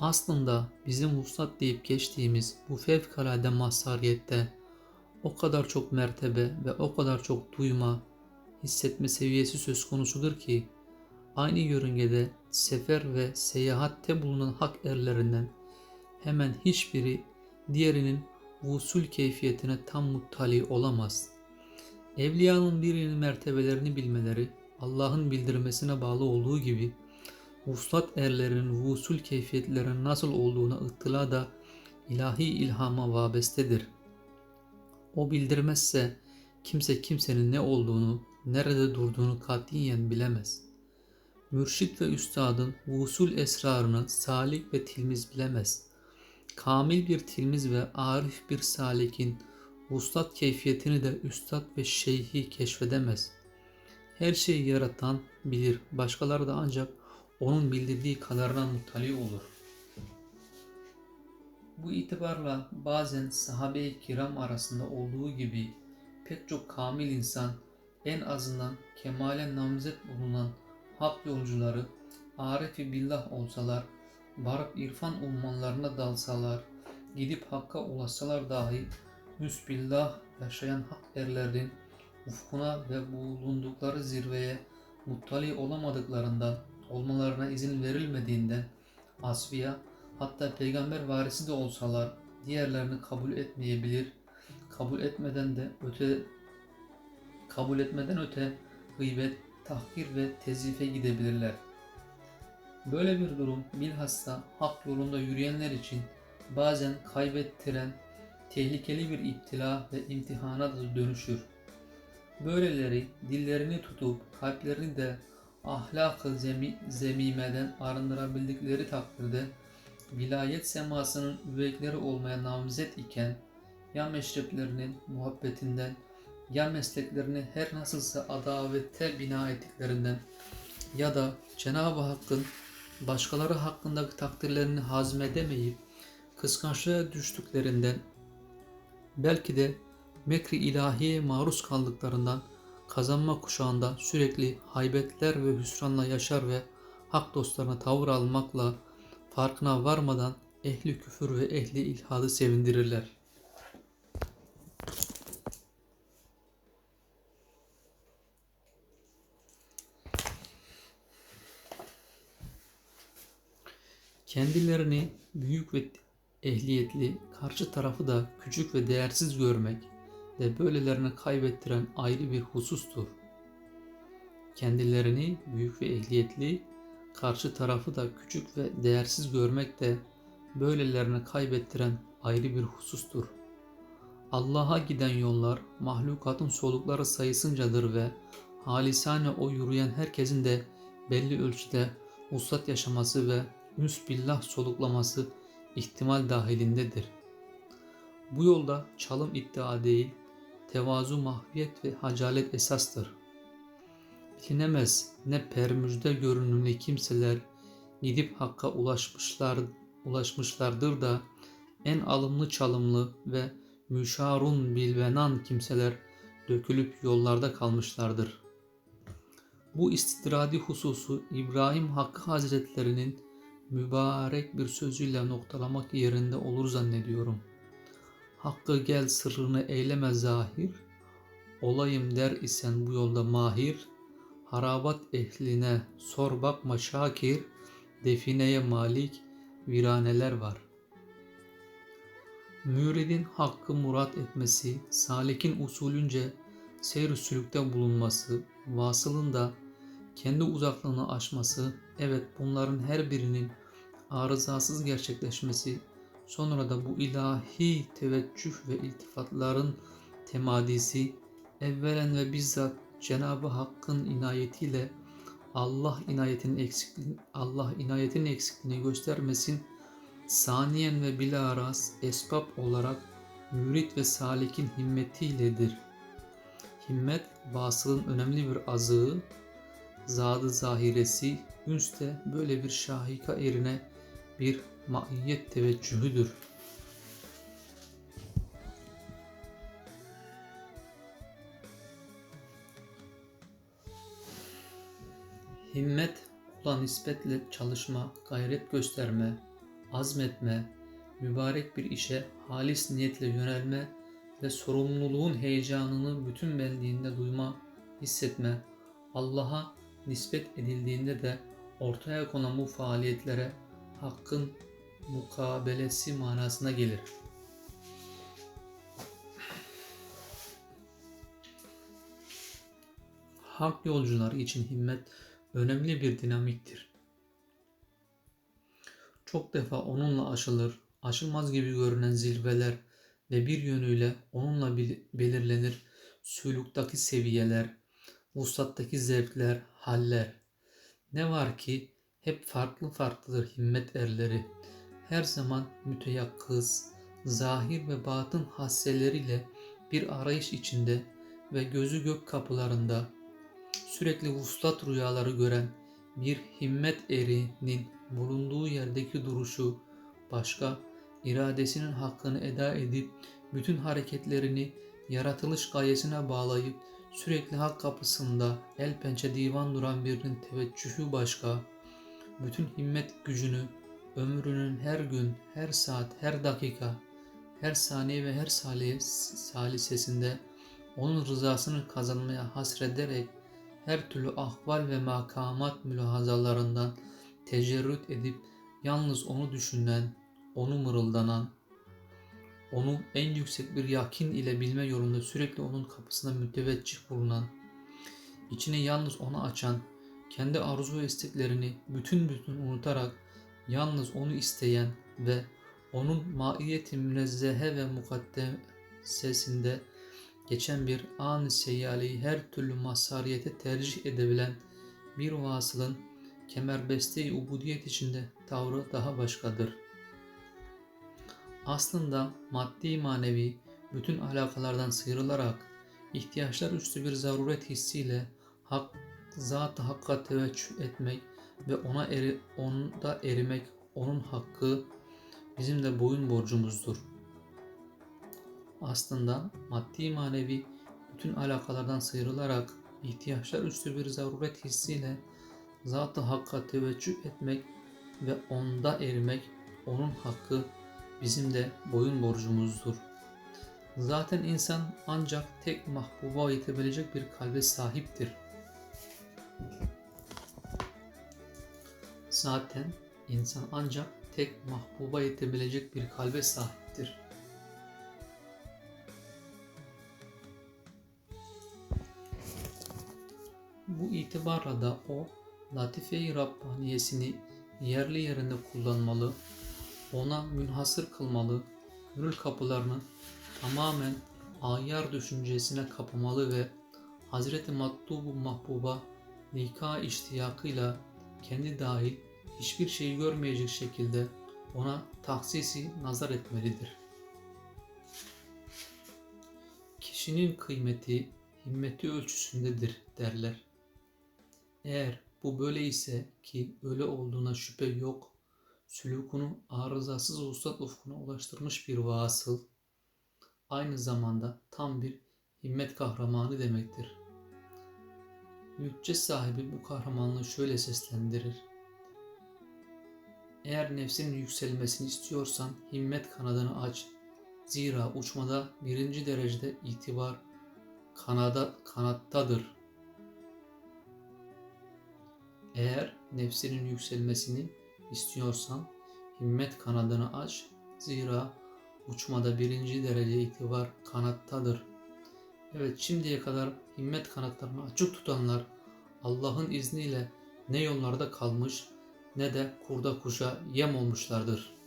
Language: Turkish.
Aslında bizim vuslat deyip geçtiğimiz bu fevkalade mazhariyette o kadar çok mertebe ve o kadar çok duyma, hissetme seviyesi söz konusudur ki aynı yörüngede sefer ve seyahatte bulunan hak erlerinden hemen hiçbiri diğerinin vusul keyfiyetine tam muttali olamaz. Evliyanın birinin mertebelerini bilmeleri Allah'ın bildirmesine bağlı olduğu gibi vuslat erlerinin vusul keyfiyetlerinin nasıl olduğuna ıttıla da ilahi ilhama vabestedir. O bildirmezse kimse kimsenin ne olduğunu, nerede durduğunu katiyen bilemez. Mürşit ve üstadın vusul esrarını salik ve tilmiz bilemez. Kamil bir tilmiz ve arif bir salikin vuslat keyfiyetini de üstad ve şeyhi keşfedemez. Her şeyi yaratan bilir, başkaları da ancak onun bildirdiği kadarına muttali olur. Bu itibarla bazen sahabe-i kiram arasında olduğu gibi pek çok kamil insan en azından kemale namzet bulunan hak yolcuları arifi billah olsalar, varıp irfan ummanlarına dalsalar, gidip hakka ulaşsalar dahi müsbillah yaşayan hak erlerin ufkuna ve bulundukları zirveye muttali olamadıklarından, olmalarına izin verilmediğinden asfiya hatta peygamber varisi de olsalar diğerlerini kabul etmeyebilir. Kabul etmeden de öte kabul etmeden öte gıybet, tahkir ve tezife gidebilirler. Böyle bir durum bilhassa hak yolunda yürüyenler için bazen kaybettiren tehlikeli bir iptila ve imtihana da dönüşür. Böyleleri dillerini tutup kalplerini de ahlak-ı zemi, zemimeden arındırabildikleri takdirde vilayet semasının üveyikleri olmaya namzet iken ya meşreplerinin muhabbetinden ya mesleklerini her nasılsa adavette bina ettiklerinden ya da Cenab-ı Hakk'ın başkaları hakkındaki takdirlerini hazmedemeyip kıskançlığa düştüklerinden belki de mekri ilahiye maruz kaldıklarından kazanma kuşağında sürekli haybetler ve hüsranla yaşar ve hak dostlarına tavır almakla farkına varmadan ehli küfür ve ehli ilhadı sevindirirler. Kendilerini büyük ve ehliyetli, karşı tarafı da küçük ve değersiz görmek ve böylelerini kaybettiren ayrı bir husustur. Kendilerini büyük ve ehliyetli, karşı tarafı da küçük ve değersiz görmek de böylelerini kaybettiren ayrı bir husustur. Allah'a giden yollar mahlukatın solukları sayısıncadır ve halisane o yürüyen herkesin de belli ölçüde uslat yaşaması ve müsbillah soluklaması ihtimal dahilindedir. Bu yolda çalım iddia değil, tevazu mahviyet ve hacalet esastır. Bilinemez ne permüjde görünümlü kimseler gidip hakka ulaşmışlar, ulaşmışlardır da en alımlı çalımlı ve müşarun bilvenan kimseler dökülüp yollarda kalmışlardır. Bu istidradi hususu İbrahim Hakkı Hazretlerinin mübarek bir sözüyle noktalamak yerinde olur zannediyorum. Hakkı gel sırrını eyleme zahir, olayım der isen bu yolda mahir, harabat ehline sor bakma şakir, defineye malik viraneler var. Müridin hakkı murat etmesi, salikin usulünce seyr sülükte bulunması, vasılın da kendi uzaklığını aşması, evet bunların her birinin arızasız gerçekleşmesi, sonra da bu ilahi teveccüh ve iltifatların temadisi, evvelen ve bizzat Cenab-ı Hakk'ın inayetiyle Allah inayetinin eksikliğini, Allah inayetinin eksikliğini göstermesin. Saniyen ve bilaras esbab olarak mürit ve salikin himmetiyledir. Himmet vasılın önemli bir azığı, zadı zahiresi, ünste böyle bir şahika erine bir maiyet teveccühüdür. Himmet kula nispetle çalışma, gayret gösterme, azmetme, mübarek bir işe halis niyetle yönelme ve sorumluluğun heyecanını bütün benliğinde duyma, hissetme, Allah'a nispet edildiğinde de ortaya konan bu faaliyetlere hakkın mukabelesi manasına gelir. Hak yolcuları için himmet önemli bir dinamiktir. Çok defa onunla aşılır, aşılmaz gibi görünen zirveler ve bir yönüyle onunla belirlenir suluktaki seviyeler, vuslattaki zevkler, haller. Ne var ki hep farklı farklıdır himmet erleri. Her zaman müteyakkız, zahir ve batın hasseleriyle bir arayış içinde ve gözü gök kapılarında sürekli vuslat rüyaları gören bir himmet erinin bulunduğu yerdeki duruşu başka iradesinin hakkını eda edip bütün hareketlerini yaratılış gayesine bağlayıp sürekli hak kapısında el pençe divan duran birinin teveccühü başka bütün himmet gücünü ömrünün her gün, her saat, her dakika, her saniye ve her salisesinde onun rızasını kazanmaya hasrederek her türlü ahval ve makamat mülahazalarından tecerrüt edip yalnız onu düşünen, onu mırıldanan, onu en yüksek bir yakin ile bilme yolunda sürekli onun kapısına müteveccih bulunan, içini yalnız ona açan, kendi arzu ve isteklerini bütün bütün unutarak yalnız onu isteyen ve onun maiyeti münezzehe ve mukaddesesinde geçen bir an seyyaleyi her türlü mazhariyete tercih edebilen bir vasılın kemerbeste-i ubudiyet içinde tavrı daha başkadır. Aslında maddi manevi bütün alakalardan sıyrılarak ihtiyaçlar üstü bir zaruret hissiyle hak, zat-ı hakka teveccüh etmek ve ona eri, onda erimek onun hakkı bizim de boyun borcumuzdur. Aslında maddi manevi bütün alakalardan sıyrılarak ihtiyaçlar üstü bir zaruret hissiyle zat-ı hakka teveccüh etmek ve onda erimek onun hakkı bizim de boyun borcumuzdur. Zaten insan ancak tek mahbuba yetebilecek bir kalbe sahiptir. Zaten insan ancak tek mahbuba yetebilecek bir kalbe sahiptir. Bu itibarla da o latife-i Rabbaniyesini yerli yerinde kullanmalı, ona münhasır kılmalı, gönül kapılarını tamamen ayar düşüncesine kapamalı ve Hazreti Matlubu Mahbuba nika iştiyakıyla kendi dahil hiçbir şeyi görmeyecek şekilde ona tahsisi nazar etmelidir. Kişinin kıymeti himmeti ölçüsündedir derler. Eğer bu böyle ise ki öyle olduğuna şüphe yok, sülükunu arızasız ustad ufkuna ulaştırmış bir vasıl, aynı zamanda tam bir himmet kahramanı demektir. Lütçe sahibi bu kahramanlığı şöyle seslendirir. Eğer nefsinin yükselmesini istiyorsan himmet kanadını aç. Zira uçmada birinci derecede itibar kanada, kanattadır. Eğer nefsinin yükselmesini istiyorsan himmet kanadını aç. Zira uçmada birinci derece itibar kanattadır. Evet şimdiye kadar himmet kanatlarını açık tutanlar Allah'ın izniyle ne yollarda kalmış ne de kurda kuşa yem olmuşlardır.''